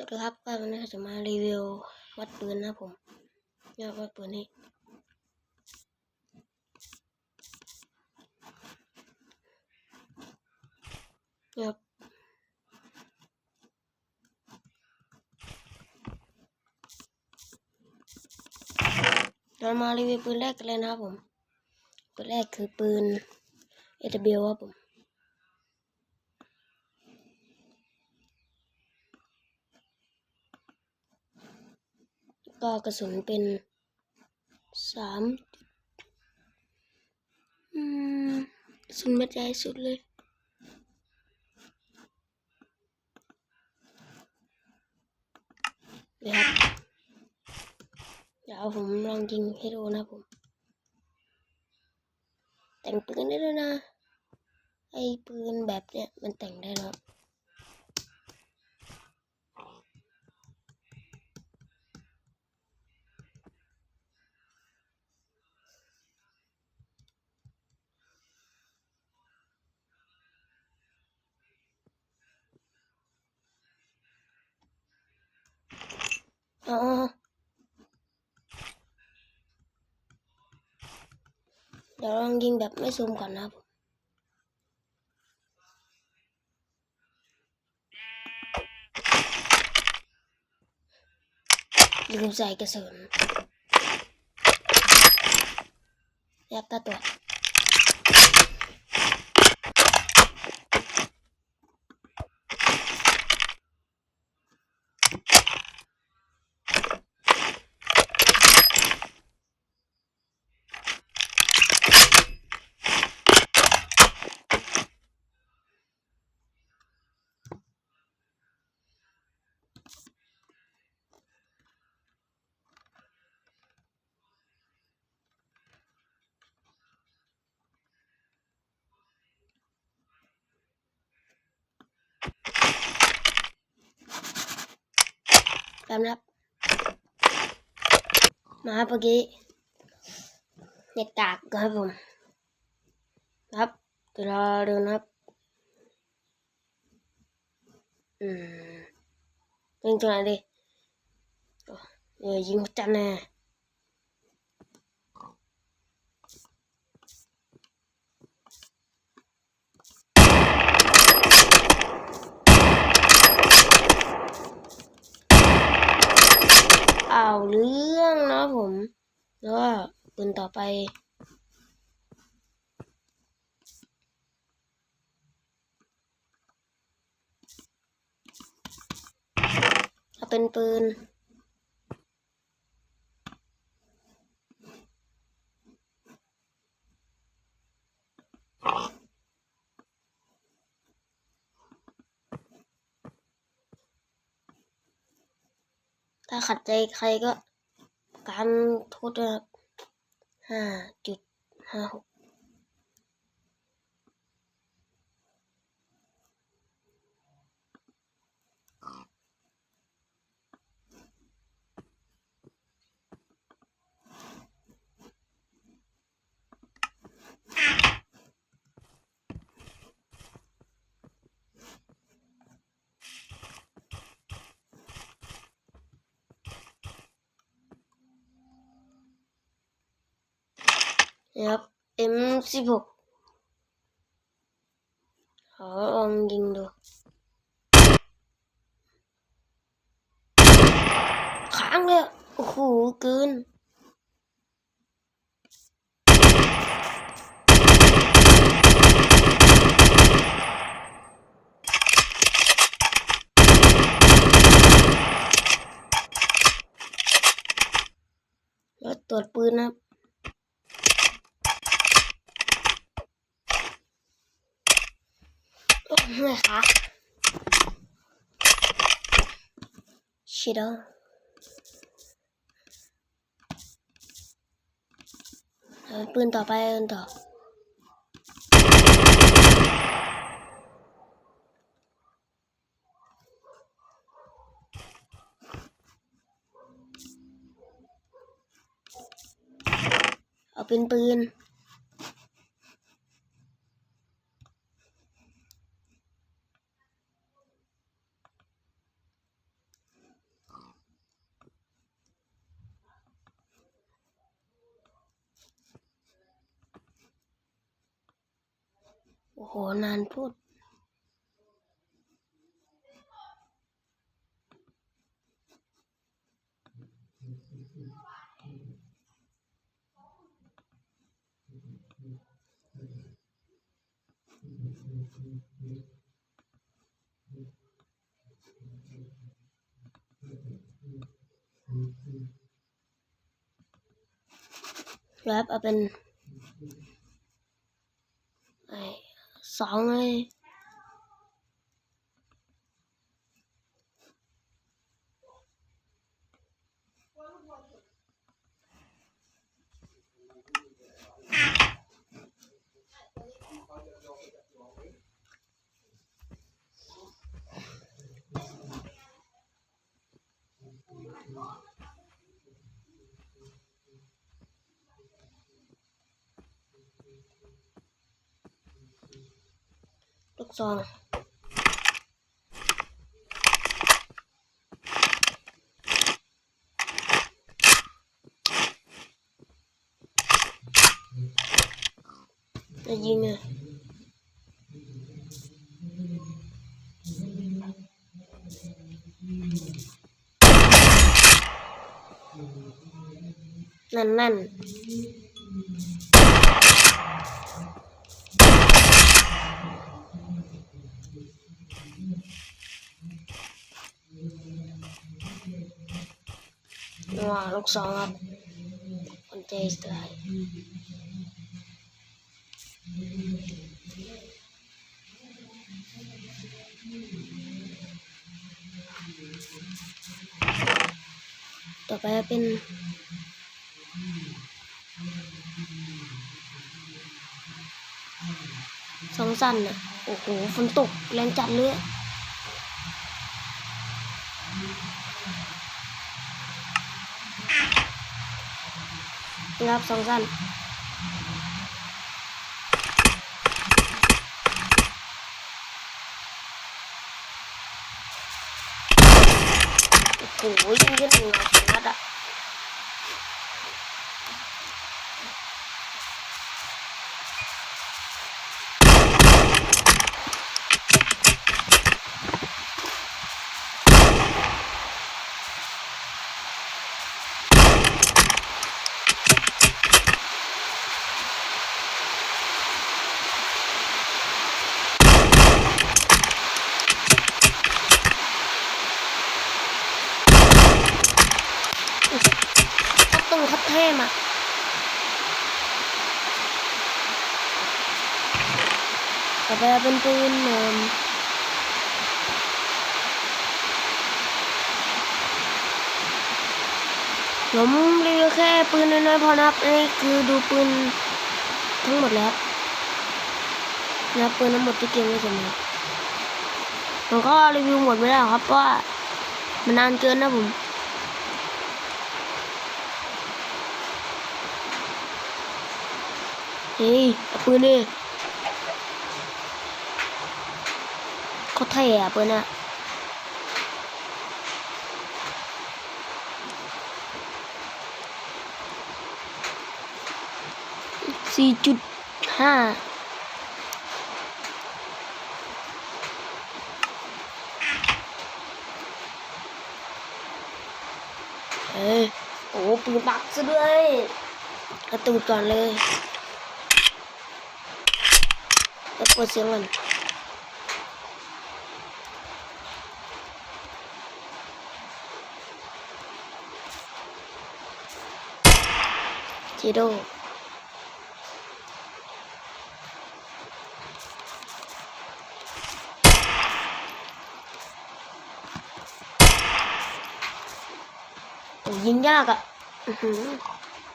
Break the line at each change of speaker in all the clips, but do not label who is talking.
สวัสดีครับก็วันนี้จะมารีวิววัดปืนนะผมยอดวัดปืนนี้ยอดเรามารีวิวปืนแรกกันเลยนะครับผมปืนแรกคือปืน AW ครับผม ก็กระสุนเป็นสามอืมสุนเม็ดใหญ่สุดเลยเดี๋ยวครับ เดี๋ยวผมลองยิงให้ดูนะผม แต่งปืนได้ด้วยนะ ไอ้ปืนแบบเนี้ยมันแต่งได้แล้ว อ๋อ เดี๋ยวลองยิงแบบไม่ซูมก่อนนะครับยิงใส่กระสุนยักตาตัว แป๊บนะครับ มาครับเมื่อกี้เน็ตกากครับผม ครับเดี๋ยวราดูนะครับ อืมยิงตัวไหนดีเออยิงจันทร์แน่ เอาเรื่องนะผม แล้วก็ปืนต่อไป เอาเป็นปืนาขัดใจใครก็การโทษนะครับห้าจุดห้าหก นะครับ M สิบหกขอลองยิงดู ค้างเลยโอ้โหเกินแล้วตรวจปืนนะครับ โอ้ไม่ค่ะชิดอเอาปืนต่อไปกันต่อเอาเป็นปืน โอ้โห นานพูด ครับเอาเป็นไอ สอง กซองจะยิงอะนั่นนั่น ว้าลูกสองครับคนใจสไตล์ต่อไปเป็นสองสั้นอะโอ้โหฝนตกแรงจัดเลย อะนี่ครับสองสั้น โอ้โหยิงขึ้นหนึ่งสองนัดอะ คัดตรงคัดเทมอะ ต่ไปเป็นปืนเอ่มผมรีวิวแค่ปืนน้อยๆพอนะครับอันนี่คือดูปืนทั้งหมดแล้วนะครับปืนทั้งหมดที่เกมไม่จะมีผมก็รีวิวหมดไม่ได้หรอกครับเพราะว่ามันนานเกินนะผมเฮ้ยเอปืนดิ เขาเท่อะปืนอะสี่จุดห้าเอ้ยโอ้ปืนปักซะด้วยกระตูดก่อนเลยแล้วเปิดเสียงก่อนีโดโอ้ยิงยากอะอือหือ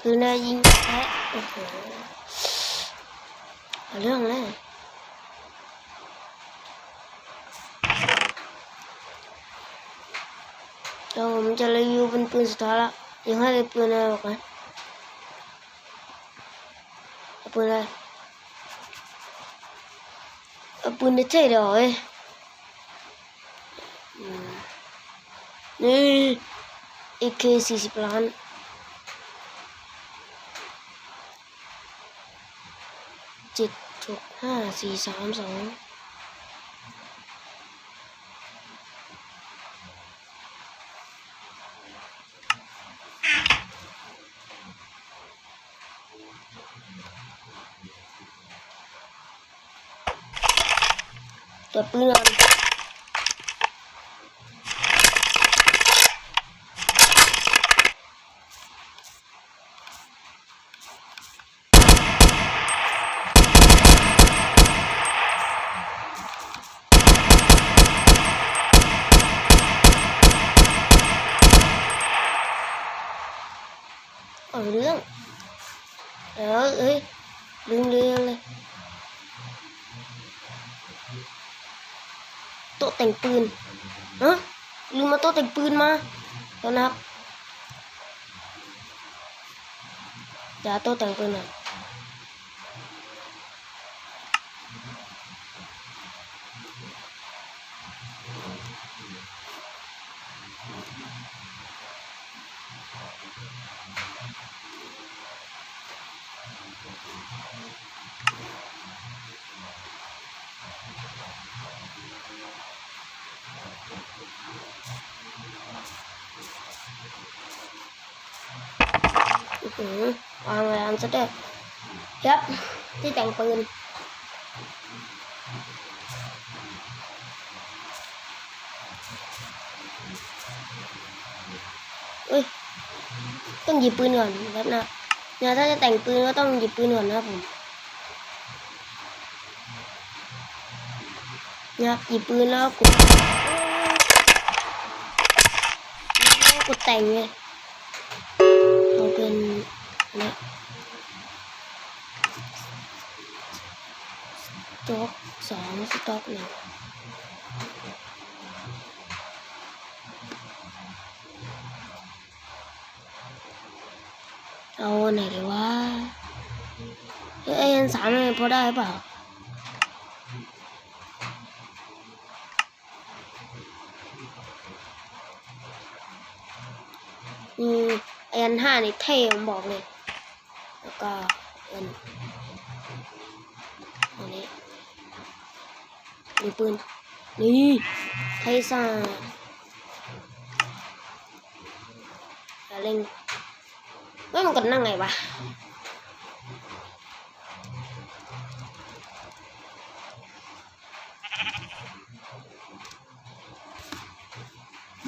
คือเนี่ยยิงแพ้เอาเรื่องเลยเดี๋ยวผมจะรีวิวเป็นปืนสุดท้ายละยังให้เป็นปืนอะไรบอกนะเอา ปืนอะไรเอาปืนเท่ๆเดี๋ยวเอ้ยนี่ AK สี่สิบล้านเจ็ดหกห้าสี่สามสอง ตรวจปืนก่อนเอาเรื่องเออเอ้ยลืมเรื่องเลยโต๊ะ แต่งปืนฮะลืมมาโต๊ะแต่งปืนมาแล้วนะครับเดี๋ยวเอาโต๊ะแต่งปืนหน่อย อือวางแรงซะด้วยครับ ที่แต่งปืนเอ้ย ต้องหยิบปืนก่อนครับนะเนี่ยถ้าจะแต่งปืนก็ต้องหยิบปืนก่อนนะครับผมเนี่ยครับหยิบปืนแล้วกดแล้ว กดแต่งไงเอาเป็นเนี่ยสต็อกสองสต็อกหนึ่งเอาไหนดีวะเอ้ยอันสามมันพอได้เปล่า อืมไออันห้านี่เท่ผมบอกเลย แล้วก็อันอันนี้มีปืน นี่ไทซ่าอย่าเล่นไม่มันกดนั่งไงวะ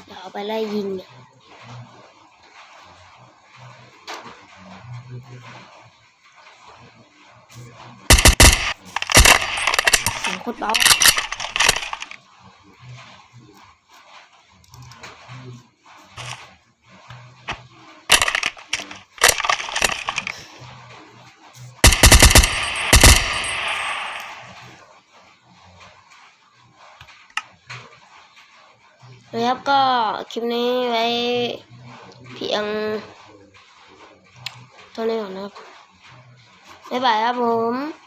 เดี๋ยวเอาไปไล่ยิงเนี่ย คตรเบานะครับก็คลิปนี้ไว้เพียงเท่านี้ก่อนนะครับบ๊ายบายครับผม